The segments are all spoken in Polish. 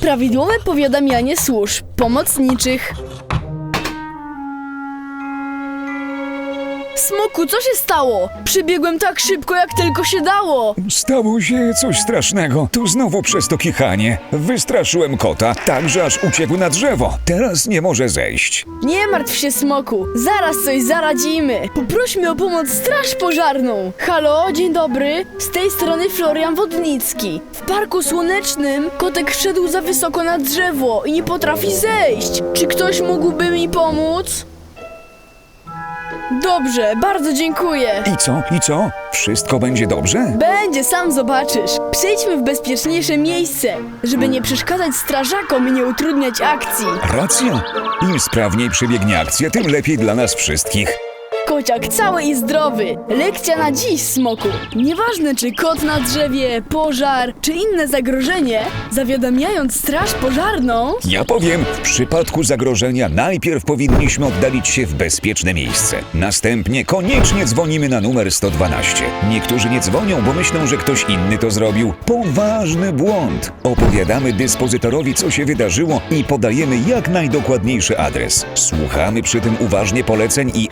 Prawidłowe powiadamianie służb pomocniczych. Smoku, co się stało? Przybiegłem tak szybko, jak tylko się dało. Stało się coś strasznego. Tu znowu przez to kichanie. Wystraszyłem kota, tak że aż uciekł na drzewo. Teraz nie może zejść. Nie martw się, Smoku. Zaraz coś zaradzimy. Poprośmy o pomoc straż pożarną. Halo, dzień dobry. Z tej strony Florian Wodnicki. W Parku Słonecznym kotek wszedł za wysoko na drzewo i nie potrafi zejść. Czy ktoś mógłby mi pomóc? Dobrze, bardzo dziękuję. I co? I co? Wszystko będzie dobrze? Będzie, sam zobaczysz. Przejdźmy w bezpieczniejsze miejsce, żeby nie przeszkadzać strażakom i nie utrudniać akcji. Racja. Im sprawniej przebiegnie akcja, tym lepiej dla nas wszystkich. Kociak cały i zdrowy. Lekcja na dziś, smoku. Nieważne czy kot na drzewie, pożar czy inne zagrożenie, zawiadamiając straż pożarną, Ja powiem, w przypadku zagrożenia najpierw powinniśmy oddalić się w bezpieczne miejsce. Następnie koniecznie dzwonimy na numer 112. Niektórzy nie dzwonią, bo myślą, że ktoś inny to zrobił. Poważny błąd. Opowiadamy dyspozytorowi, co się wydarzyło i podajemy jak najdokładniejszy adres. Słuchamy przy tym uważnie poleceń i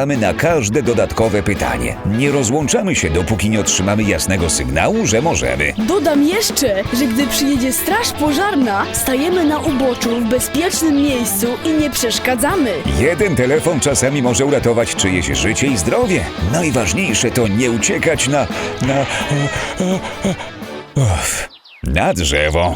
odpowiadamy na każde dodatkowe pytanie. Nie rozłączamy się, dopóki nie otrzymamy jasnego sygnału, że możemy. dodam jeszcze, że gdy przyjedzie straż pożarna, stajemy na uboczu w bezpiecznym miejscu i nie przeszkadzamy. Jeden telefon czasami może uratować czyjeś życie i zdrowie. Najważniejsze to nie uciekać na. na. Uff, na drzewo.